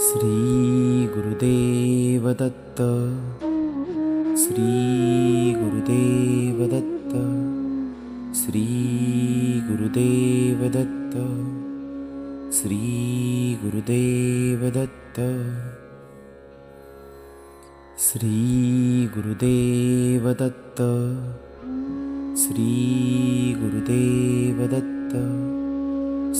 श्रीगुरुदेवदत्त। श्रीगुरुदेवदत्त। श्रीगुरुदेवदत्त। श्रीगुरुदेवदत्त। श्रीगुरुदेवदत्त। श्रीगुरुदेवदत्त।